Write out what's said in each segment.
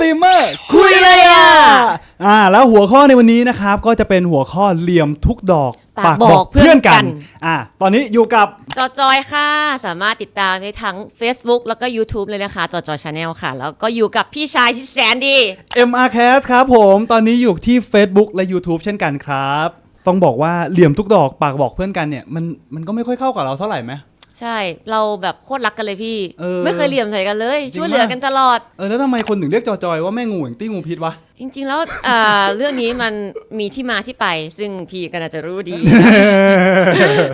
ตรีมเมอร์คุยเลยอะ อ่าแล้วหัวข้อในวันนี้นะครับ ก็จะเป็นหัวข้อเหลี่ยมทุกดอกปากบอกเพื่อนกันอ่าตอนนี้อยู่กับจอจอยค่ะ สามารถติดตามได้ทั้ง Facebook แล้วก็ YouTube เลยนะคะ จอจอยชาแนลค่ะ แล้วก็อยู่กับพี่ชายที่แสนดี MRCast ครับผมตอนนี้อยู่ที่ Facebook และ YouTube เช่นกันครับ ต้องบอกว่าเหลี่ยมทุกดอกปากบอกเพื่อนกันเนี่ยมันมันก็ไม่ค่อยเข้ากับเราเท่าไหร่ไหม ใช่ เราแบบโคตรรักกันเลยพี่ เออไม่เคยเหลี่ยมใส่กันเลย จริงช่วยเหลือปะ กันตลอด เออแล้วทำไมคนถึงเรียกจอจอยว่าแม่งูอย่างตี้งูพิษวะ จริง ๆ แล้วอ่าเรื่องนี้มันมีที่มาที่ไป ซึ่งพี่ก็น่าจะรู้ดี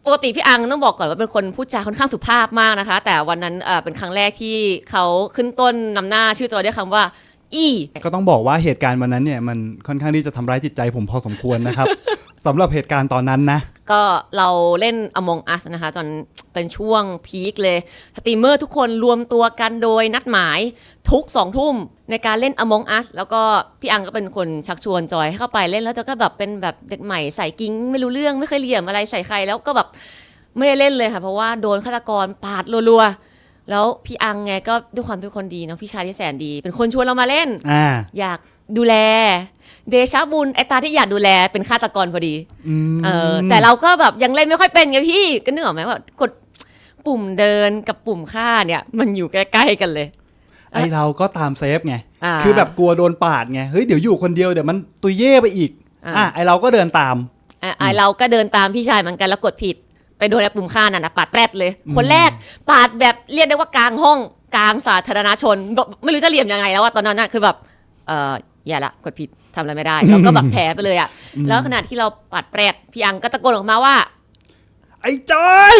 ปกติพี่อังต้องบอกก่อนว่าเป็นคนพูดจาค่อนข้างสุภาพมากนะคะ แต่วันนั้นอ่าเป็นครั้งแรกที่เขาขึ้นต้นนำหน้าชื่อจอยด้วยคำว่า อีก็ต้องบอกว่าเหตุการณ์วันนั้นเนี่ยมันค่อนข้างที่จะทำร้ายจิตใจผมพอสมควรนะครับ สำหรับเหตุการณ์ตอนนั้นนะ ก็เราเล่น Among Us นะคะจนเป็นช่วงพีคเลยสตรีมเมอร์ทุกคนรวมตัวกันโดยนัดหมายทุกสองทุ่มในการเล่น Among Us แล้วก็พี่อังก็เป็นคนชักชวนจอยให้เข้าไปเล่นแล้วจอยก็แบบเป็นแบบเด็กใหม่ใส่กิ้งไม่รู้เรื่องไม่เคยเหลี่ยมอะไรใส่ใครแล้วก็แบบไม่ได้เล่นเลยค่ะ เพราะว่าโดนฆาตกรปาดรัวๆแล้วพี่อังไงก็ด้วยความเป็นคนดีเนาะพี่ชายที่แสนดี เป็นคนชวนเรามาเล่นอ่าอยาก ดูแล เดชะบุญไอตาที่อยากดูแลเป็นฆาตกรพอดีอืมเออแต่เราก็แบบยังเล่นไม่ค่อยเป็นไงพี่ก็นึกออกไหมว่ากดปุ่มเดินกับปุ่มฆ่าเนี่ย มันอยู่ใกล้ๆกันเลย ไอเราก็ตามเซฟไงาคือแบบกลัวโดนปาดไงเฮ้ยเดี๋ยวอยู่คนเดียวเดี๋ยวมันตุยเย่ไปอีกอ่าอะไอเราก็เดินตาม อะอะเราก็เดินตามพี่ชายเหมือนกันแล้วกดผิด ไปโดนไอ้ปุ่มฆ่านั่นนะปาดแปรดเลย คนแรกปาดแบบเรียกได้ว่ากลางห้องกลางสาธารณชนแบบไม่รู้จะเหลี่ยมยังไงแล้วว่าตอนนั้นน่ะคือแบบเออ อย่าละกดผิดทำอะไรไม่ได้แล้วก็แบบแผลไปเลยอะ แล้วขณะที่เราปาดแปรดพี่อังก็ตะโกนออกมาว่า ไอจอย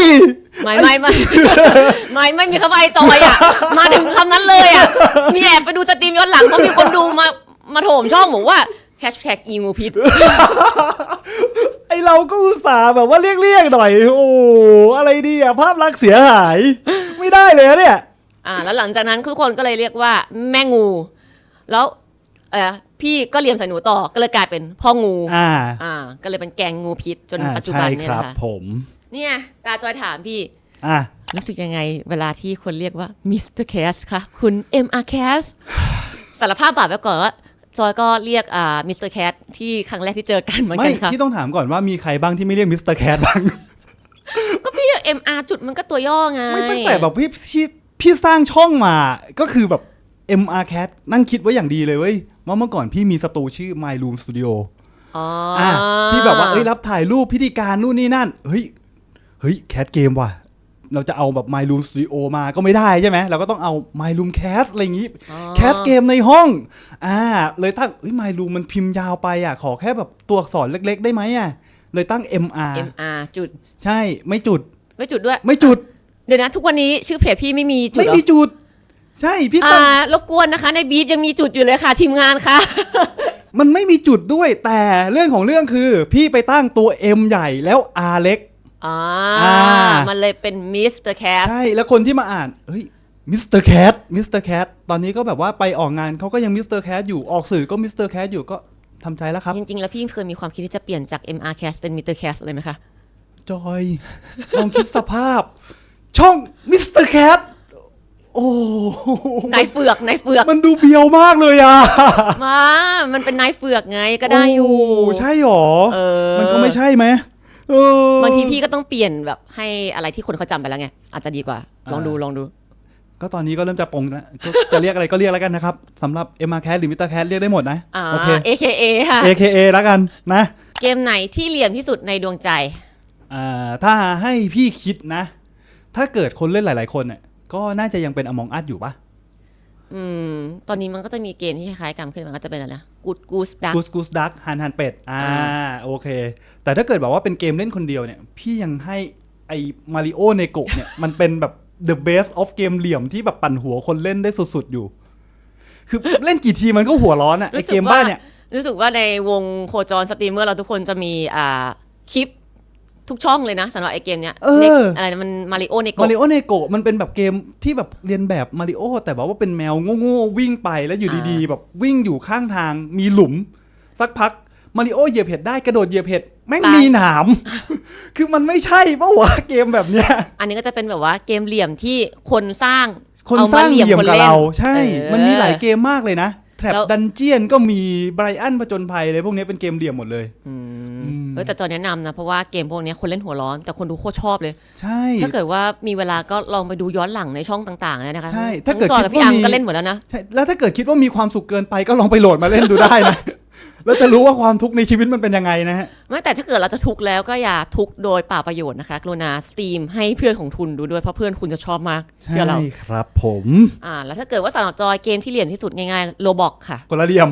ไม่ไม่ไม่ ไม่ไม่มีคำว่าไอจอยอะ มาถึงคำนั้นเลยอะ มีแอบไปดูสตรีมย้อนหลังเพราะมีคนดูมามาโถมช่องบอกว่าแฮชแท็กอีงูพิษ ไอเราก็อุตส่าห์แบบว่าเรียกๆหน่อย โอ้อะไรดีอะภาพลักษณ์เสียหาย ไม่ได้เลยอะเนี่ย อ่าแล้วหลังจากนั้นทุกคนก็เลยเรียกว่าแม่งู แล้ว เออพี่ก็เรียมใส่หนูต่อก็เลยกลายเป็นพ่องูอ่า อ่า ก็เลยเป็นแกงงูพิษจนอ่าปัจจุบัใช่นเนี่ยคแหรับละค่ะผม เนี่ยตาจอยถามพี่ อะ รู้สึกยังไงเวลาที่คนเรียกว่ามิสเตอร์แคสคะคุณ MR Cast สารภาพบาปไว้ก่อนว่า จอยก็เรียกอ่ามิสเตอร์แคสที่ครั้งแรกที่เจอกันเหมือนไม่กันค่ะที่ต้องถามก่อนว่ามีใครบ้างที่ไม่เรียกมิสเตอร์แคทบ้าง ก็พี่ MR จุดมันก็ตัวย่อไง ไม่ตั้งแต่แบบพี่พี่พี่สร้างช่องมา ก็คือแบบ MR Cat นั่งคิดไว้อย่างดีเลยเว้ยว่าเมื่อก่อนพี่มีสตูชื่อ My Room Studio อ๋ออะอ่าที่แบบว่าเอ้ยรับถ่ายรูปพิธีการนู่นนี่นั่น เฮ้ย เฮ้ยแคทเกมว่ะ เราจะเอาแบบ My Room Studio มาก็ไม่ได้ใช่ไหม เราก็ต้องเอา My Room Cast อะไรอย่างงี้อ๋อแคสเกมในห้อง อ่า เลยตั้งเอ้ย My Room มันพิมพ์ยาวไปอะ ขอแค่แบบตัวอักษรเล็ก ๆ ได้ไหมอะ เลยตั้ง MR MR จุด ใช่ ไม่จุด ไม่จุดด้วย ไม่จุด เดี๋ยวนะทุกวันนี้ชื่อเพจพี่ไม่มีจุดไม่เหรอมีจุด ใช่พี่ตั้อ่างรบกวนนะคะ ในบีทยังมีจุดอยู่เลยค่ะ ทีมงานค่ะ มันไม่มีจุดด้วยแต่เรื่องของเรื่องคือ พี่ไปตั้งตัว M ใหญ่แล้ว R เล็ก อ่า อ่ามันเลยเป็นมิสเตอร์แคสใช่แล้วคนที่มาอ่านเฮ้ยมิสเตอร์แคทมิสเตอร์แคทตอนนี้ก็แบบว่าไปออกงานเขาก็ยังมิสเตอร์แคทอยู่ออกสื่อก็มิสเตอร์แคทอยู่ก็ทำใจแล้วครับจริง ๆ แล้วพี่เคยมีความคิดที่จะเปลี่ยนจาก MR Cast เป็น Mr. Cast เลยไหมคะ จอย ลองคิดสภาพ ช่องมิสเตอร์แคท โอ้นายเฟือกนายเฟือกมันดูเบียวมากเลยอะมามันเป็นนายเฟือกไงก็ได้อยู่โใช่หรอเออมันก็ไม่ใช่ไหมเออบางทีพี่ก็ต้องเปลี่ยนแบบให้อะไรที่คนเขาจำไปแล้วไงอาจจะดีกว่า ลองดูลองดู ก็ตอนนี้ก็เริ่มจะปรงแล้วก็จะเรียกอะไรก็เรียกแล้วกันนะครับสำหรับ m r Cat หรือ Mr. Cat เรียกได้หมดนะอ่าโอเค AKA ค่ะ AKA แล้วกันนะ เกมไหนที่เหลี่ยมที่สุดในดวงใจอ่าถ้าให้พี่คิดนะ ถ้าเกิดคนเล่นหลาย ๆ คนเนี่ย ก็น่าจะยังเป็น Among Us อยู่ปะอืม ตอนนี้มันก็จะมีเกมที่คล้ายๆกันขึ้นมาก็จะเป็นอะไรนะ Good Goose Duck กูสกูสดักฮันฮันเป็ดอ่าอ่าโอเค แต่ถ้าเกิดแบบว่าเป็นเกมเล่นคนเดียวเนี่ย พี่ยังให้ไอมาริโอเนโกะเนี่ย มันเป็นแบบ the best of เกมเหลี่ยมที่แบบปั่นหัวคนเล่นได้สุดๆอยู่ คือเล่นกี่ทีมันก็หัวร้อนอะไอรู้สึเกมบ้านเนี่ย รู้สึกว่าในวงโคจรสตรีมเมอร์เราทุกคนจะมีอ่าคลิป ทุกช่องเลยนะสำหรับไอเกมเนี้ยเออ Next อะไรนะมันมาริโอเนโกมาริโอเนโกะมันเป็นแบบเกมที่แบบเรียนแบบมาริโอแต่แบบว่าเป็นแมวโง่ๆวิ่งไปแล้วอยู่ดีๆ แบบวิ่งอยู่ข้างทางมีหลุม สักพักมาริโอเหยียบเห็ดได้กระโดดเหยียบเห็ดแม่งมีหนาม คือมันไม่ใช่ปะวะเกมแบบเนี้ย อันนี้ก็จะเป็นแบบว่าเกมเหลี่ยมที่คนสร้างคนเอาสมาร้างเหลี่ยมคนกับล่นเรา ใช่ออมันมีหลายเกมมากเลยนะ Trap แล้ว Dungeon ก็มี Brian ผจญภัยเลยพวกนี้เป็นเกมเหลี่ยมหมดเลยอืมอืม เออแต่จอแนะนำนะ เพราะว่าเกมพวกเนี้ยคนเล่นหัวร้อน แต่คนดูโคตรชอบเลย ใช่ ถ้าเกิดว่ามีเวลาก็ลองไปดูย้อนหลังในช่องต่างๆนะคะใช่ถ้าเกิดทั้งจอคิดและพี่ว่าอังมีก็เล่นหมดแล้วนะใช่แล้วถ้าเกิดคิดว่ามีความสุขเกินไปก็ลองไปโหลดมาเล่นดูได้นะ แล้วจะรู้ว่าความทุกข์ในชีวิตมันเป็นยังไงนะฮะไม่แต่ถ้าเกิดเราจะทุกข์แล้วก็อย่าทุกข์โดยเปล่าประโยชน์นะคะกรุณาสตรีมให้เพื่อนของคุณดูด้วยเพราะเพื่อนคุณจะชอบมากเชื่อเราใช่ครับผมอ่าแล้วถ้าเกิดว่าสำหรับจอยเกมที่เหลี่ยมที่สุดง่ายๆโลบอกค่ะคนละเหลี่ยม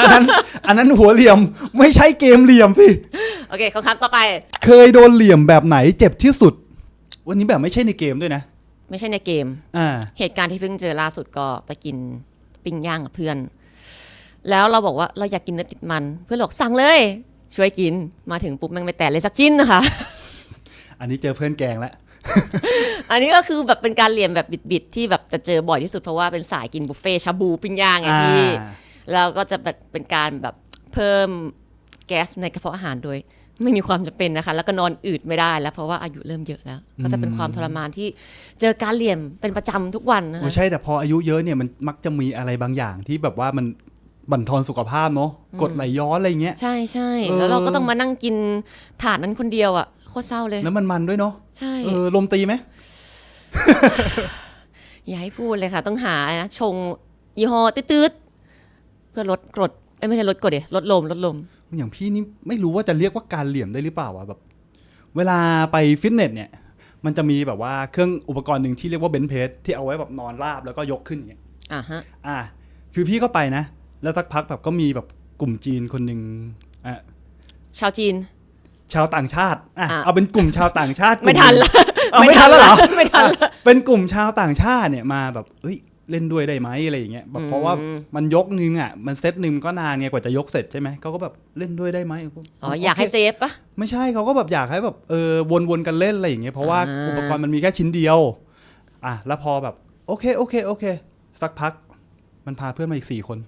อันนั้นอันนั้นหัวเหลี่ยมไม่ใช่เกมเหลี่ยมสิโอเคคำถามต่อไป เคยโดนเหลี่ยมแบบไหนเจ็บที่สุด วันนี้แบบไม่ใช่ในเกมด้วยนะ ไม่ใช่ในเกม อ่า เหตุการณ์ที่เพิ่งเจอล่าสุดก็ไปกินปิ้งย่างกับเพื่อน แล้วเราบอกว่าเราอยากกินเนื้อติดมัน เพื่อนบอกสั่งเลย ช่วยกินมาถึงปุ๊บแม่งไม่แตะเลยสักชิ้นนะคะ อันนี้เจอเพื่อนแกงแล้วอันนี้ก็คือแบบเป็นการเหลี่ยมแบบบิดๆที่แบบจะเจอบ่อยที่สุดเพราะว่าเป็นสายกินบุฟเฟ่ต์ชาบูปิ้งย่างไงอ่าพี่แล้วก็จะแบบเป็นการแบบเพิ่มแก๊สในกระเพาะอาหารโดยไม่มีความจำเป็นนะคะ แล้วก็นอนอืดไม่ได้แล้วเพราะว่าอายุเริ่มเยอะแล้ว ก็จะเป็นความทรมานที่เจอการเหลี่ยมเป็นประจำทุกวันนะโอ้คะใช่แต่พออายุเยอะเนี่ยมันมักจะมีอะไรบางอย่างที่แบบว่ามัน บั่นทอนสุขภาพเนาะกดไหลย้อนอะไรเงี้ย ใช่ใช่เออแล้วเราก็ต้องมานั่งกินถาดนั้นคนเดียวอะโคตรเศร้าเลยแล้วมันมันด้วยเนาะใช่เออลมตีไหมอย่าให้พูดเลยค่ะ ต้องหานะชงยี่ห้อตืดๆเพื่อลดกรดเอ้ยไม่ใช่ลดกรดเดียลดลมลดลมอย่างพี่นี่ไม่รู้ว่าจะเรียกว่าการเหลี่ยมได้หรือเปล่าวะแบบ เวลาไปฟิตเนสเนี่ยมันจะมีแบบว่าเครื่องอุปกรณ์หนึ่งที่เรียกว่าเบนเพสที่เอาไว้แบบนอนราบแล้วก็ยกขึ้นอย่างเงี้ยอะฮะอ่าคือพี่ก็ไปนะ แล้วสักพักแบบก็มีแบบกลุ่มจีนคนหนึ่งอะชาวจีน ชาวต่างชาติอะอะ เอาเป็นกลุ่มชาวต่างชาติกลุ่ไม่ทันละเอาไม่ทันแล้วเหรอ ไม่ทันละ เป็นกลุ่มชาวต่างชาติเนี่ยมาแบบเอ้ยเล่นด้วยได้ไหมอะไรอย่างเงี้ยแบบเพราะว่าอืม มันยกนึงอะมันเซตหนึ่งก็นานไงกว่าจะยกเสร็จใช่ไหมเขาก็แบบเล่นด้วยได้ไหมอ๋ออยากให้โเคเซฟปะ ไม่ใช่เขาก็แบบอยากให้แบบเออวนๆกันเล่นอะไรอย่างเงี้ยเพราะว่าอ่า อุปกรณ์มันมีแค่ชิ้นเดียว อะแล้วพอแบบโอเคโอเคโอเค สักพัก มันพาเพื่อนมาอีกสี่คน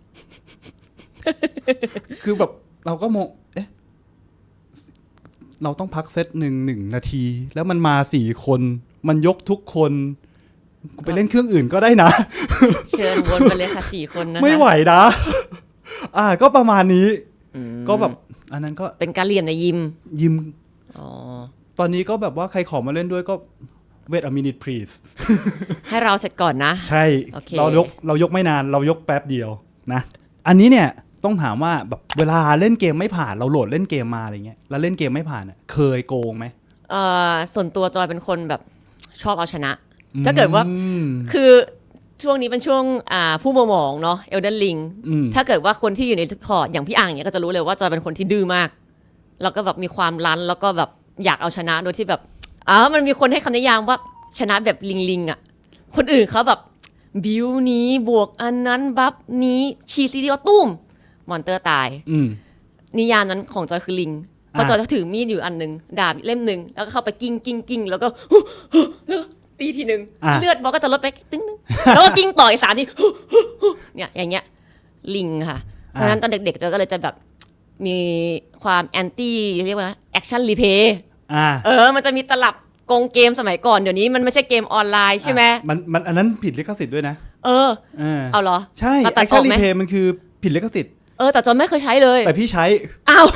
คือแบบเราก็มองเอ๊ะเราต้องพักเซตหนึ่งหนึ่งนาที แล้วมันมาสี่คน มันยกทุกคนกูไปเล่นเครื่องอื่นก็ได้นะ เชิญวนไปเลยค่ะสี่คนนะคะไม่ไหวนะ อ่า ก็ประมาณนี้อืมก็แบบ อันนั้นก็เป็นการเหลี่ยมในยิม ยิม อ๋อ ตอนนี้ก็แบบว่าใครขอมาเล่นด้วยก็ wait a minute please ให้เราเสร็จก่อนนะ ใช่โอเคเรายกเรายกไม่นานเรายกแป๊บเดียวนะ อันนี้เนี่ยต้องถามว่าแบบเวลาเล่นเกมไม่ผ่านเราโหลดเล่นเกมมาอะไรเงี้ยแล้วเล่นเกมไม่ผ่านอะเคยโกงไหมเอ่อส่วนตัวจอยเป็นคนแบบชอบเอาชนะ ถ้าเกิดว่าอืมคือช่วงนี้เป็นช่วงอ่าผู้มามองเนาะเอลเดนลิงอืมถ้าเกิดว่าคนที่อยู่ในคอร์ดอย่างพี่อ่างเนี่ยก็จะรู้เลยว่าจอยเป็นคนที่ดื้อมาก แล้วก็แบบมีความรั้นแล้วก็แบบอยากเอาชนะโดยที่แบบ อ้าวมันมีคนให้คำนิยามว่าชนะแบบลิงลิงๆอะ คนอื่นเขาแบบบิวนี้บวกอันนั้นบัฟนี้ชีซีเดียวตุ้มมอนเตอร์ตาย อืม นิยามนั้นของจอยคือลิงเพราะอะจอยจะถือมีดอยู่อันหนึ่งดาบเล่มหนึ่งแล้วก็เข้าไปกิ้งกิ้งกิ้งแล้วก็ฮึ่ฮึ่แล้วก็ตีทีหนึ่งอะ เลือดบอลก็จะลดไปตึ้งนึงแล้วก็กิ้งต่ออีกสามทีฮึ่ฮึ่ฮึ่เนี่ยอย่างเงี้ยลิงค่ะ เพราะฉะนั้นตอนเด็กๆจอยก็เลยจะแบบมีความแอนตี้เรียกว่าแอคชั่นรีเพย์ อ่าเออ มันจะมีตลับโกงเกมสมัยก่อนเดี๋ยวนี้มันไม่ใช่เกมออนไลน์ใช่ไหมอะมันมันอันนั้นผิดลิขสิทธิ์ด้วยนะเออเออเอาเหรอ ใช่เราตัด action ออกไหม replay มันคือผิดลิขสิทธิ์เออแต่จอยไม่เคยใช้เลยแต่พี่ใช้ อ้าว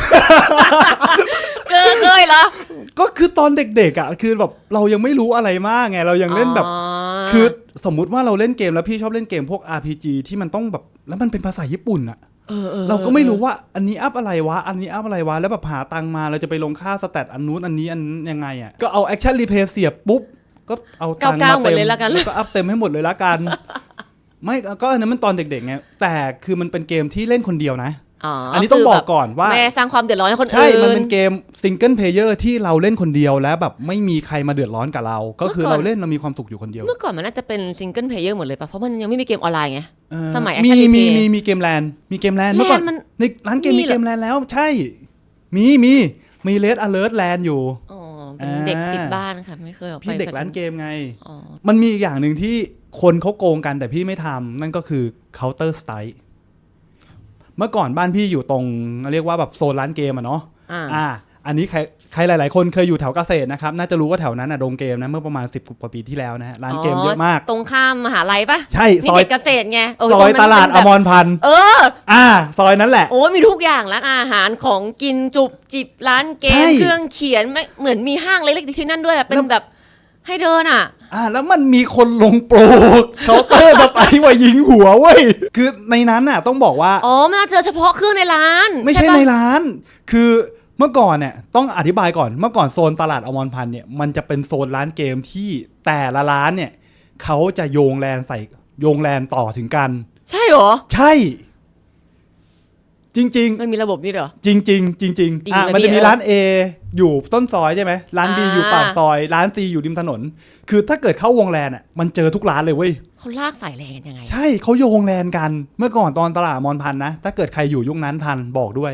เกินเลยเหรอก็คือตอนเด็กๆอะคือแบบเรายังไม่รู้อะไรมากไงเรายังเล่นแบบอ๋อคือสมมุติว่าเราเล่นเกมแล้วพี่ชอบเล่นเกมพวก RPG ที่มันต้องแบบแล้วมันเป็นภาษาญี่ปุ่นอะ เออออเราก็ไม่รู้ว่าอันนี้อัพอะไรวะ อันนี้อัพอะไรวะ แล้วแบบหาตังค์มาเราจะไปลงค่าสแตทอันนู้นอันนี้อันยังไงอะก็เอาแอคชั่นรีเพย์เสียบปุ๊บ ก็เอาตังค์เก้ามาๆหมดเต็มเลยละกันแล้วก็อัพเต็มให้หมดเลยละกัน ไม่ก็อันนั้นมันตอนเด็กๆไงแต่คือมันเป็นเกมที่เล่นคนเดียวนะ อ๋ออัอันนี้ต้องบอกก่อนว่าไม่สร้างความเดือดร้อนให้คนใช่อื่นมันเป็นเกมซิงเกิลเพลเยอร์ที่เราเล่นคนเดียวแล้วแบบไม่มีใครมาเดือดร้อนกับเรา ก็คือเมื่อก่อนเราเล่นเรามีความสุขอยู่คนเดียว เมื่อก่อนมันน่าจะเป็นซิงเกิลเพลเยอร์หมดเลยป่ะ เพราะมันยังไม่มีเกมออนไลน์ไงเออสมัยมี Action มี Replay มีมีเกมแลนด์มีเกมแลนด์เมื่อก่อนแลนด์มันในร้านเกมมีมีเหรอเกมแลนด์แล้วใช่ มีมีมีเลดอเลอร์แลนด์อยู่อ๋อเป็นเด็กอ่าติดบ้านค่ะไม่เคยออกไปพี่เด็กร้านเกมไงอ๋อมันมีอีกอย่างหนึ่งที่คนเขาโกงกันแต่พี่ไม่ทำนั่นก็คือ Counter Strike เมื่อก่อนบ้านพี่อยู่ตรงเรียกว่าแบบโซนร้านเกมอะเนาะอ่าอ่า อันนี้ใครใครหลาย ๆ คนเคยอยู่แถวเกษตรนะครับ น่าจะรู้ว่าแถวนั้นอะโรงเกมนะเมื่อประมาณ 10กว่าปีที่แล้วนะฮะร้านเกมเยอะมาก ตรงข้ามมหาลัยปะใช่นี่ซอยเด็กเกษตรไงเซอยรงนั้นตลาดเป็นอแบบมรพันธ์เออ อ่า ซอยนั้นแหละ โอ้มีทุกอย่างร้านอาหารของกินจุบจิบร้านเกใช่มเครื่องเขียนไม่เหมือนมีห้างเล็กๆที่นั่นด้วยอะเป็นแบบ ให้เดินอะ อ่าแล้วมันมีคนลงโปรเคาน์เตอร์แบบไอ้ว่ายิงหัวเว้ยคือในนั้นน่ะต้องบอกว่า อ๋อมันเจอเฉพาะเครื่องในร้านไม่ใช่ปะในร้าน คือเมื่อก่อนเนี่ยต้องอธิบายก่อน เมื่อก่อนโซนตลาดอมรพันธ์เนี่ยมันจะเป็นโซนร้านเกมที่แต่ละร้านเนี่ยเขาจะโยงแลนใส่โยงแลนต่อถึงกัน ใช่เหรอ ใช่ จริง ๆ มันมีระบบนี้เหรอ จริงจริงๆจริงดีๆอะนะมันจะพี่มีเออร้าน A อยู่ต้นซอยใช่ไหมร้าน B อ่าอยู่ปากซอย ร้าน C อยู่ริมถนน คือถ้าเกิดเข้าวงแลนอะมันเจอทุกร้านเลยเว้ยเขาลากสายแรงกันยังไง ใช่เขาโยงแลนกันเมื่อก่อนตอนตลาดมอนพันธ์นะ ถ้าเกิดใครอยู่ยุคนั้นทันบอกด้วย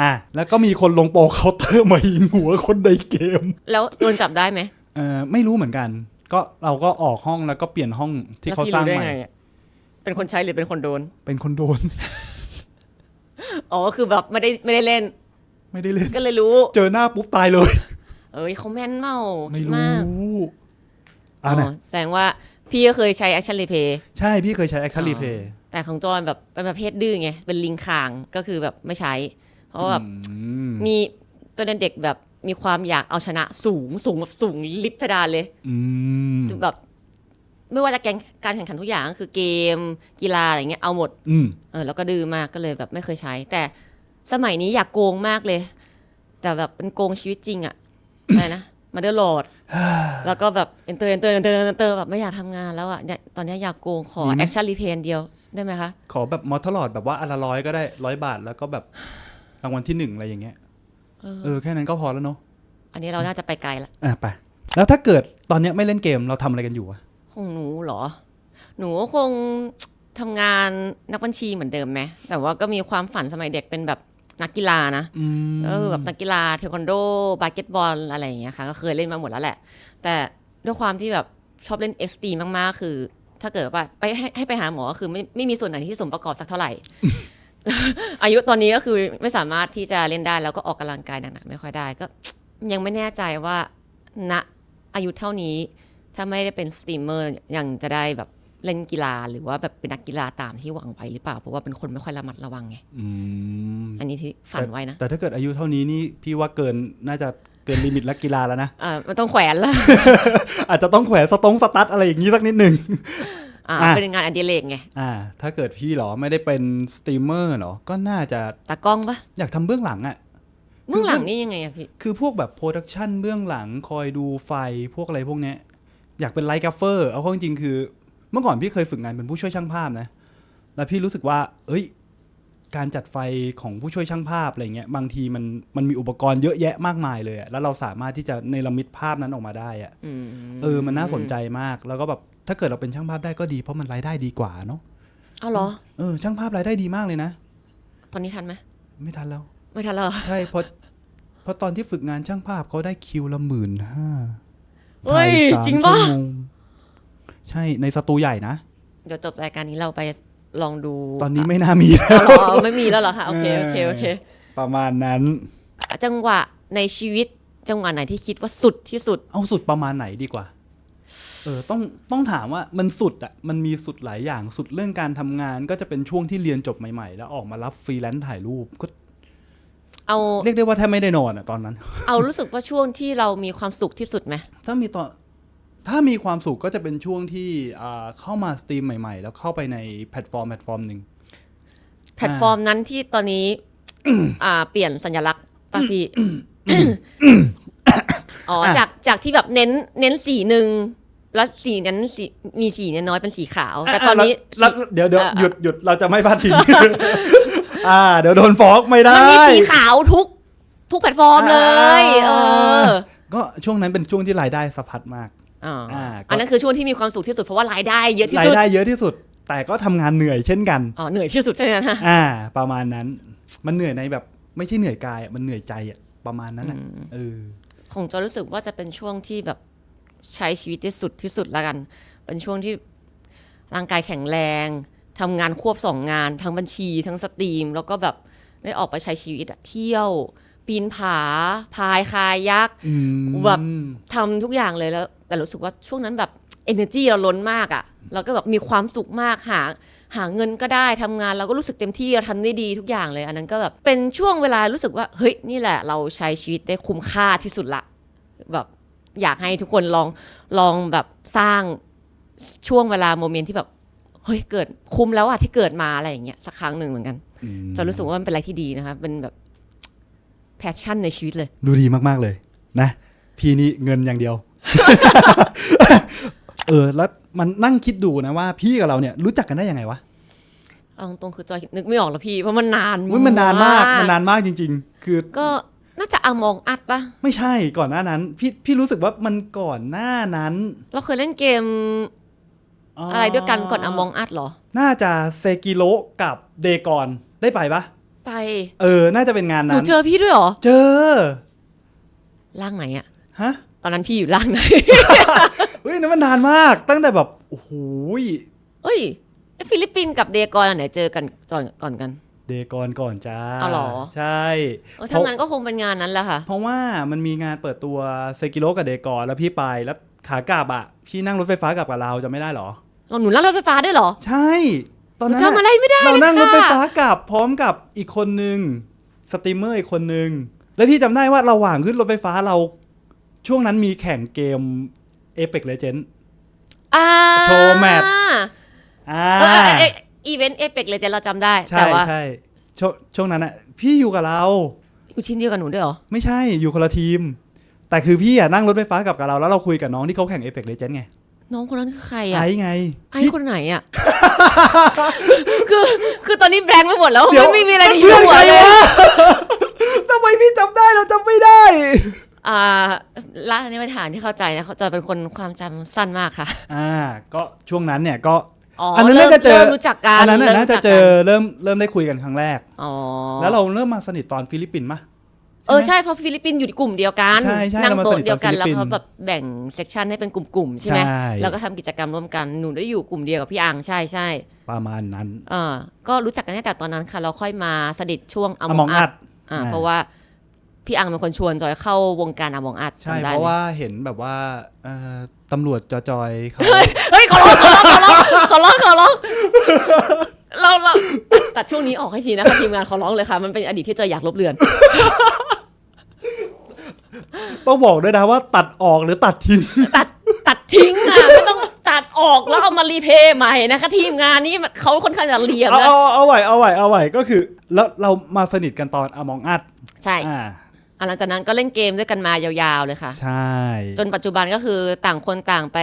อะแล้วก็มีคนลงโปรเคาน์เตอร์มายิงหัวคนในเกม แล้วโดนจับได้ไหมเออไม่รู้เหมือนกัน ก็เราก็ออกห้องแล้วก็เปลี่ยนห้องที่เขาสร้างแล้วพี่ใหม่ได้ไอะเป็นคนใช้หรือเป็นคนโดน เป็นคนโดน อ๋อคือแบบไม่ได้ไม่ได้เล่น ไม่ได้เล่น ก็เลยรู้ เจอหน้าปุ๊บตายเลย เอ้ยเขาแม่นเมาไม่คิดรู้มากอะนะอ๋อแสดงว่าพี่ก็เคยใช้ Action Replay ใช่พี่เคยใช้ Action อ๋อ Replay แต่ของจอนแบบเป็นประเภทดื้อไง เป็นลิงคางก็คือแบบไม่ใช้ เพราะว่าแบบอืมมีตัวเด็กแบบมีความอยากเอาชนะสูงสูงแบบสูงลิฟต์เพดานเลย อืมแบบ ไม่ว่าจะแกงการแข่งขันทุกอย่างก็คือเกมกีฬาอะไรเงี้ยเอาหมดอืม เออแล้วก็ดื้อมากก็เลยแบบไม่เคยใช้ แต่สมัยนี้อยากโกงมากเลย แต่แบบเป็นโกงชีวิตจริงอะ อะไรนะมาเดอร์โหลด แล้วก็แบบเอนเตอร์เอนเตอร์เอนเตอร์เอนเตอร์แบบไม่อยากทำงานแล้วอะเนี่ยตอนนี้อยากโกงขอมีไหม แอคชั่นรีเพนเดียวได้ไหมคะ ขอแบบมอเตอร์ลอดแบบว่าอันละร้อยก็ได้ร้อยบาทแล้วก็แบบรางวัลที่หนึ่งอะไรอย่างเงี้ยเออ เออแค่นั้นก็พอแล้วเนาะอันนี้เราน่าจะไปไกลละ อะไปแล้วถ้าเกิดตอนเนี้ยไม่เล่นเกมเราทำอะไรกันอยู่อะ ของหนูเหรอ หนูก็คงทำงานนักบัญชีเหมือนเดิมไหมแต่ว่าก็มีความฝันสมัยเด็กเป็นแบบนักกีฬานะอืมก็คือแบบนักกีฬาเทควันโดบาสเกตบอลอะไรอย่างเงี้ยค่ะ ก็เคยเล่นมาหมดแล้วแหละ แต่ด้วยความที่แบบชอบเล่นเอสตีมากๆ คือ ถ้าเกิดว่าไปให้ให้ไปหาหมอก็คือไม่ไม่มีส่วนไหนที่สมประกอบสักเท่าไหร่ อายุตอนนี้ก็คือไม่สามารถที่จะเล่นได้แล้วก็ออกกำลังกายหนักๆไม่ค่อยได้ก็ ยังไม่แน่ใจว่าณอายุเท่านี้ ถ้าไม่ได้เป็นสตรีมเมอร์ยังจะได้แบบเล่นกีฬาหรือว่าแบบเป็นนักกีฬาตามที่หวังไว้หรือเปล่า เพราะว่าเป็นคนไม่ค่อยระมัดระวังไงอืมอันนี้ที่ฝันไว้นะ แต่ถ้าเกิดอายุเท่านี้นี่พี่ว่าเกินน่าจะเกินลิมิตนักกีฬาแล้วนะอ่ามันต้องแขวนแล้วอาจจะต้องแขวนสตงสตั๊ดอะไรอย่างนี้สักนิดหนึ่งอ่าอะเป็นงานอดิเรกไงอ่า ถ้าเกิดพี่เหรอไม่ได้เป็นสตรีมเมอร์เหรอก็น่าจะตากล้องปะอยากทำเบื้องหลังอะเบื้องหลังนี่ยังไงอะพี่คือพวกแบบโปรดักชันเบื้องหลังคอยดูไฟพวกอะไรพวกเนี้ย อยากเป็นไลท์กราฟเฟอร์เอาเข้าจริงๆคือ เมื่อก่อนพี่เคยฝึกงานเป็นผู้ช่วยช่างภาพนะ แล้วพี่รู้สึกว่า เอ้ย การจัดไฟของผู้ช่วยช่างภาพอะไรเงี้ยบางทีมันมันมีอุปกรณ์เยอะแยะมากมายเลยอะแล้วเราสามารถที่จะเนรมิตภาพนั้นออกมาได้อะอืมเออมันน่าสนใจมากแล้วก็แบบถ้าเกิดเราเป็นช่างภาพได้ก็ดีเพราะมันรายได้ดีกว่าเนาะเอาเหรอเออช่างภาพรายได้ดีมากเลยนะ ตอนนี้ทันไหมไม่ทันแล้ว ไม่ทันแล้วเหรอใช่เพราะเพราะตอนที่ฝึกงานช่างภาพเขาได้คิวละหมื่นห้า เฮ้ยถ่ายสามจริงปะ ชั่วโมงใช่ในสตูใหญ่นะ เดี๋ยวจบรายการนี้เราไปลองดูตอนนี้ไม่น่ามีอ๋อเหรอไม่มีแล้วเหรอคะโอเคโอเคโอเค ประมาณนั้น จังหวะในชีวิตจังหวะไหนที่คิดว่าสุดที่สุด เอาสุดประมาณไหนดีกว่า เออ ต้อง ต้องถามว่ามันสุดอะมันมีสุดหลายอย่าง สุดเรื่องการทำงานก็จะเป็นช่วงที่เรียนจบใหม่ ๆ แล้วออกมารับฟรีแลนซ์ถ่ายรูป ก็ เอาเรียกได้ว่าแทบไม่ได้นอนอะตอนนั้น เอารู้สึกว่าช่วงที่เรามีความสุขที่สุดไหมถ้ามีตอนถ้ามีความสุขก็จะเป็นช่วงที่อ่าเข้ามาสตรีมใหม่ ๆ แล้วเข้าไปในแพลตฟอร์มแพลตฟอร์มหนึ่งแพลตฟอร์มนั้นที่ตอนนี้อ่าเปลี่ยนสัญลักษณ์ป่ะพี่อ๋ออะจากจากที่แบบเน้นเน้นสีหนึ่งแล้วสีนั้นสีมีสีน้อยเป็นสีขาว แต่ตอนนี้แล้วแล้วเดี๋ยวเดี๋ยวอะหยุดหยุดเราจะไม่พลาดทิ้ง อ่า เดี๋ยวโดนฟ้องไม่ได้ มันมีสีขาวทุกทุกแพลตฟอร์มเลย เออก็ช่วงนั้นเป็นช่วงที่รายได้สะพัดมากอ๋อออ่าก็ อันนั้นคือช่วงที่มีความสุขที่สุดเพราะว่ารายได้เยอะที่รายสุดได้เยอะที่สุด แต่ก็ทำงานเหนื่อยเช่นกัน อ๋อเหนื่อยที่สุดใช่ไหมฮะอ่า ประมาณนั้น มันเหนื่อยในแบบไม่ใช่เหนื่อยกายอะมันเหนื่อยใจอะประมาณนั้นอะเออ ของจอรู้สึกว่าจะเป็นช่วงที่แบบใช้ชีวิตที่สุดที่สุดแล้วกัน เป็นช่วงที่ร่างกายแข็งแรง ทำงานควบสองงานทั้งบัญชีทั้งสตรีม แล้วก็แบบได้ออกไปใช้ชีวิตอะเที่ยวไปปีนผาพายคายักอืมแบบทำทุกอย่างเลยแล้ว แต่รู้สึกว่าช่วงนั้นแบบ energy เราล้นมากอะ่ะเราก็แบบมีความสุขมากหาหาเงินก็ได้ทำงานเราก็รู้สึกเต็มที่เราทำได้ดีทุกอย่างเลย อันนั้นก็แบบเป็นช่วงเวลารู้สึกว่า เฮ้ยนี่แหละ เราใช้ชีวิตได้คุ้มค่าที่สุดละแบบอยากให้ทุกคนลองลองแบบสร้างช่วงเวลาโมเมนต์ที่แบบ เฮ้ยเกิดคุ้มแล้วอะที่เกิดมาอะไรอย่างเงี้ยสักครั้งหนึ่งเหมือนกันอืมจะรู้สึกว่ามันเป็นอะไรที่ดีนะคะเป็นแบบแพชชั่นในชีวิตเลย ดูดีมากๆเลย นะ พี่นี่เงินอย่างเดียว เออ แล้วมันนั่งคิดดูนะว่า พี่กับเราเนี่ยรู้จักกันได้ยังไงวะเอาตรงๆคือจอยนึกไม่ออกแล้วพี่ เพราะมันนานอุ๊ยมันนานมากมันนานมากจริง ๆ คือก็น่าจะอามองอัดปะไม่ใช่ก่อนหน้านั้น พี่พี่รู้สึกว่ามันก่อนหน้านั้น เราเคยเล่นเกม อะไรด้วยกันก่อนอามองอัดเหรอ น่าจะเซกิโ o กับเดกอนได้ไปปะไป เออ น่าจะเป็นงานหนูนั้นเจอพี่ด้วยเหรอ เจอ ร่างไหนอะฮะ ตอนนั้นพี่อยู่ร่างไหน เฮ้ยนั่นมันนานมาก ตั้งแต่แบบ โอ้โหยเอ้ยไอ้ฟิลิปปินส์กับเดกอนอันไหนเจอกันก่อนก่อนกัน เดกอนก่อนจ้าอ้าวเหรอ ใช่เออทั้งนั้นก็คงเป็นงานนั้นแหละค่ะ เพราะว่ามันมีงานเปิดตัวเซกิโ o กับเดกอนแล้วพี่ไปแล้วขากลับอะพี่นั่งรถไฟฟ้ากลับกับเราจะไม่ได้เหรอ เราหนูนั่งรถไฟฟ้าด้วยเหรอ ใช่ ตอนหนูนั้นจำอะไรไม่ได้เรานั่งรถไฟฟ้าค่ะกลับพร้อมกับอีกคนนึงสตรีมเมอร์อีกคนนึง แล้วพี่จำได้ว่าระหว่างขึ้นรถไฟฟ้าเรา ช่วงนั้นมีแข่งเกม Apex Legends อ่าโชว์แมตช์อ่าเออเออเอออีเวนต์เอเปกเลยเจนเราจำได้ ใช่แต่ว่าใช่ช่วงช่วงนั้นอะพี่อยู่กับเรา อยู่ทีมเดียวกับหนูด้วยเหรอ ไม่ใช่อยู่คนละทีม แต่คือพี่อะนั่งรถไฟฟ้ากลับกับเราแล้วเราคุยกับน้องที่เขาแข่ง Apex Legends ไง น้องคนนั้นคือใครอะไอ้ไง ไอ้พี่คนไหนอะคือคือตอนนี้แบงค์ไปหมดแล้วเดี๋ยวไม่มีอะไรในเพื่อนหัวใครเลยวะทำไมพี่จำได้เราจำไม่ได้ อ่าร้านนี้มาฐานที่เข้าใจนะเขาจะเป็นคนความจำสั้นมากค่ะ อ่า ก็ช่วงนั้นเนี่ยก็อ๋ออันนั้นริ่มน่าจะเจอริ่มรู้จักกันอันนั้นน่ะริ่มน่าจะรู้กเจกัอนเริ่มเริ่มได้คุยกันครั้งแรกอ๋อแล้วเราเริ่มมาสนิทตอนฟิลิปปินส์มะ เออใช่เพราะฟิลิปปินส์อยู่ในกลุ่มเดียวกันใช่ใช่นั่งเรามาโต๊ะสนิทเดียวกันตอนฟิลิปแล้วปินส์เขาแบบแบ่งเซกชันให้เป็นกลุ่มๆใช่ไหมใช่ แล้วก็ทำกิจกรรมร่วมกันหนูได้อยู่กลุ่มเดียวกับพี่อังใช่ใช่ประมาณนั้น เออก็รู้จักกันตั้งแต่ตอนนั้นค่ะ เราค่อยมาสนิทช่วงออมมอองงอัอัดดอ่าอ่า เพราะว่าพี่อังเป็นคนชวนจอยเข้าวงการอมองอัดใช่จำได้เพราะเลยว่าเห็นแบบว่าเอ่อตำรวจจอยๆเขา เฮ้ยขอร้องขอร้องขอร้องขอร้องเราเราตัดตัดช่วงนี้ออกให้ทีนะคะทีมงานขอร้องเลยค่ะ มันเป็นอดีตที่จอยอยากลบเลือน ต้องบอกด้วยนะว่าตัดออกหรือตัดทิ้ง ตัดตัดทิ้งอะไม่ต้องตัดออกแล้วเอามารีเพย์ใหม่นะคะทีมงานนี้เขาค่อนข้างจะเลียมเอานะ เอาเอาไหวเอาไหวเอาไหวก็คือ แล้วเรามาสนิทกันตอนอมองอัดใช่อ่าอะหลังจากนั้นก็เล่นเกมด้วยกันมายาวๆเลยค่ะ ใช่ จนปัจจุบันก็คือต่างคนต่างไป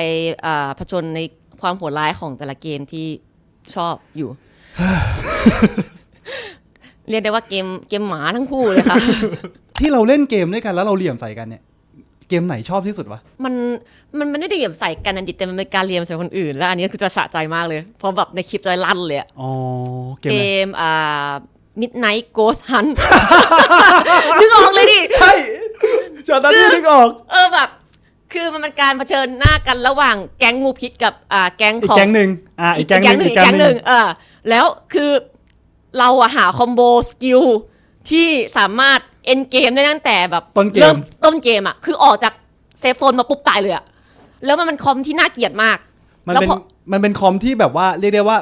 อ่าผจญในความโหดร้ายของแต่ละเกมที่ชอบอยู่ เรียกได้ว่าเกมเกมหมาทั้งคู่เลยค่ะ ที่เราเล่นเกมด้วยกันแล้วเราเหลี่ยมใส่กันเนี่ย เกมไหนชอบที่สุดวะ มันมันมันไม่ได้เหลี่ยมใส่กันอันดิแต่มันเป็นการเลียมใส่คนอื่น แล้วอันนี้คือจะสะใจมากเลย เพราะแบบในคลิปจอยลั่นเลยอะอ๋อ เกมเกอะไรมอ่า Midnight Ghost Hunt นึกออกเลยดิ ใช่จอดนั้นที่นึกออก เออแบบ คือมันเป็นการเผชิญหน้ากันระหว่างแก๊งงูพิษกับอ่าแก๊งอีกของ แก๊งหนึ่งอ่าอีกแก๊งหนึ่งอีกแก๊งหนึ่งเออแล้วคือเราอะหาคอมโบสกิล ที่สามารถเอ็นเกมได้ตั้งแต่แบบต้นเกริ่มต้นเกมอะคือออกจากเซฟโซนมาปุ๊บตายเลยอะแล้วมันเป็นคอมที่น่าเกลียดมาก มันแล้วเป็นพอมันเป็นคอมที่แบบว่าเรียกได้ว่า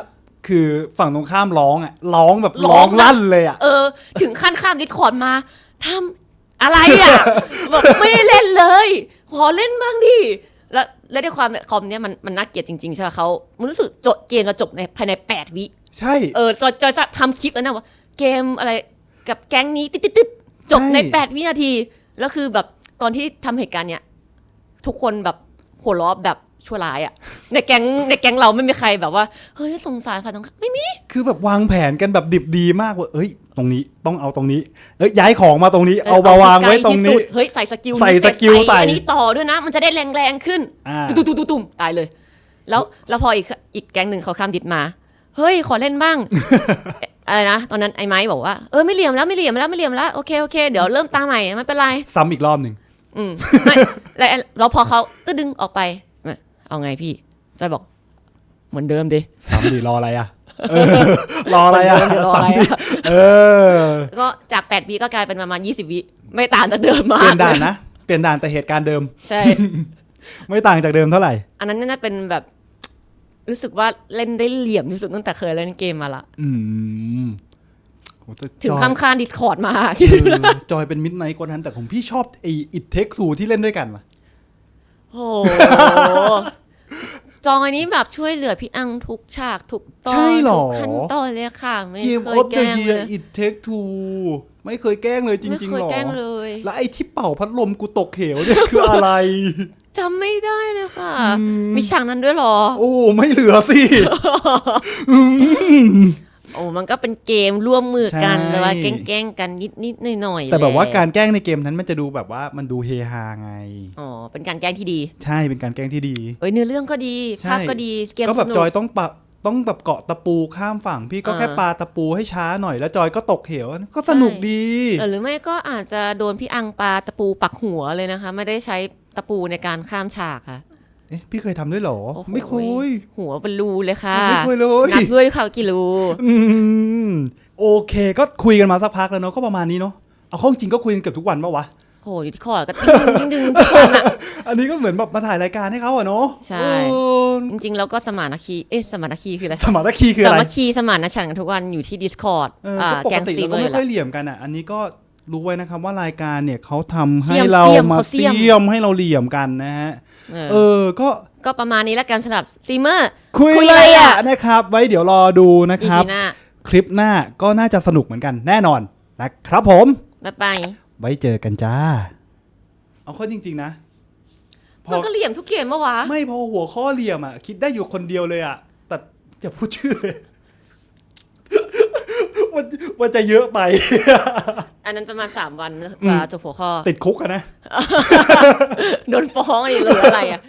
คือฝั่งตรงข้ามร้องอะร้องแบบร้ร้อองงลั่นเลยอะ เออ ถึงขั้นข้ามดิสคอร์ดมาทำอะไรอะแบบไม่ได้เล่นเลย ขอเล่นบ้างดิ แล้วแล้วด้วยความคอมเนี้ยมันมันน่าเกลียดจริง ๆ ใช่ไหมเขามันรู้สึกจบเกมจะจบในภายในแปดวิ ใช่ เออจอยจอยทำคลิปแล้วนะว่าเกมอะไร กับแก๊งนี้ติดติดติดจบใน ใช่แปดวินาที แล้วคือแบบตอนที่ทำเหตุการณ์เนี้ยทุกคนแบบหัวเราะแบบชั่วร้ายอะในแก๊งในแก๊งเราไม่มีใครแบบว่าเฮ้ยสงสารฝ่ายตรงข้ามไม่มีคือแบบวางแผนกันแบบดิบดีมากว่าเอ้ย ตรงนี้ต้องเอาตรงนี้ เอ้ยย้ายของมาตรงนี้ เอามาวางไว้ตรงนี้ใกล้ที่สุดเฮ้ยใส่สกิลใส่นี้สกิลใส่ อันนี้ต่อด้วยนะ มันจะได้แรงแรงๆขึ้น อ่า ตุ้มตุ้มตุ้มตุ้มตายเลย แล้วแล้วพออีกอีกแก๊งหนึ่งเขาข้ามดิดมา เฮ้ยขอเล่นบ้างอะไรนะตอนนั้นไอ้ไม้บอกว่าเออไม่เหลี่ยมแล้วไม่เหลี่ยมแล้วไม่เหลี่ยมแล้วโอเคโอเคเดี๋ยวเริ่มตามใหม่ไม่เป็นไรซ้ำอีกรอบหนึ่งอืมไม่แล้วแล้วพอเขาตึ้งดึงออกไปเอาไงพี่จอยบอกเหมือนเดิมดิซ้ำดีรออะไรอะเออรออะไรอะเดี๋ยวรออะไรสามอะทีเออ ก็จาก8วิก็กลายเป็นประมาณ 20วิไม่ต่างจากเดิมมาเปลี่กยนด่านนะเปลี่ยนด่านแต่เหตุการณ์เดิม ใช่ ไม่ต่างจากเดิมเท่าไหร่ อันนั้นน่าจะเป็นแบบ รู้สึกว่าเล่นได้เหลี่ยมที่สุดตั้งแต่เคยเล่นเกมมาละอืมโหแต่ถึงจอยข้ามข้านดิสคอร์ดมา เออจอยเป็นมิดไนท์คนนั้นแต่ผมพี่ชอบไออิทเทคทูที่เล่นด้วยกันว่ะ โอ้โห จอยนี้แบบช่วยเหลือพี่อังทุกฉากทุกตอนใช่เหรอ ทุกขั้นตอนเลยค่ะ ไม่เกมเคอยอฟแกเดอะล้งเยีเลยยอิทเทคทูไม่เคยแกล้งเลยจไม่ริงเคๆยหรอ แกล้งเลย แล้วไอ้ที่เป่าพัดลมกูตกเหวเนี่ย คืออะไร จำไม่ได้เลยค่ะอืม มีฉากนั้นด้วยเหรอ โอ้ ไม่เหลือสิโอ้มันก็เป็นเกมร่วมมือกันใช่แต่ว่าแกล้งๆกันนิดๆหน่อยๆแต่แบบว่าหละการแกล้งในเกมนั้นมันจะดูแบบว่ามันดูเฮฮาไง อ๋อเป็นการแกล้งที่ดีใช่เป็นการแกล้งที่ดี เอ้ยเนื้อเรื่องก็ดีใช่ ภาพก็ดีเกมก็สแบบนุจกอยต้องปะต้องแบบเกาะตะปูข้ามฝั่ง พี่ก็อ่าแค่ปาตะปูให้ช้าหน่อยแล้วจอยก็ตกเหวก็สนุกดี เออหรือไม่ก็อาจจะโดนพี่อังปาตะปูปักหัวเลยนะคะ ไม่ได้ใช้ ตะปูในการข้ามฉากค่ะ เอ๊ะพี่เคยทำด้วยเหรอ โอ้โห ไม่เคย หัวเป็นรูเลยค่ะไม่เคยเลย นับด้วยเขากี่รู อืมโอเคก็คุยกันมาสักพักแล้วเนาะก็ประมาณนี้เนาะเอาเข้าจริงก็คุยกันเกือบทุกวันปะวะ โหอยู่ที่คอร์ดก็ดึงดึงดึงทุกวันอะ อันนี้ก็เหมือนแบบมาถ่ายรายการให้เขาอะเนาะใช่ เออจริงๆ แล้วก็สมานคีเอ๊ะสมานคีคืออะไรสมรรถคีคือสาอะไรมัคคีสมานฉันท์กันทุกวันอยู่ที่ Discord เอออ่าก็ปแกกงติสตรีเรามเมก็อไม่ร์ค่ละอยเหลี่ยมกันอะอันนี้ก็ รู้ไว้นะครับว่ารายการเนี่ยเขาทำเสี่ให้ยมเราเสี่ยมมาเขาเสี่เสี่ยมยมให้เราเหลี่ยมกันนะฮะ เออเออก็ก็ประมาณนี้แล้วกันสำหรับสตรีมเมอร์คุยคุยเลเลยยอะอะนะครับ ไว้เดี๋ยวรอดูนะคอีรับพีหน้าคลิปหน้าก็น่าจะสนุกเหมือนกันแน่นอนนะครับผมบ๊ายบายไว้เจอกันจ้า เอาข้อจริง ๆ นะพอมันก็เหลี่ยมทุกเกมมะวะไม่พอหัวข้อเหลี่ยมอะ คิดได้อยู่คนเดียวเลยอะแต่จะพูดชื่อเลย มันมันจะเยอะไป อันนั้นประมาณ3วันอืมกว่าจบหัวข้อ ติดคุกอะนะ โดนฟ้องอะไรหรืออะไรอะ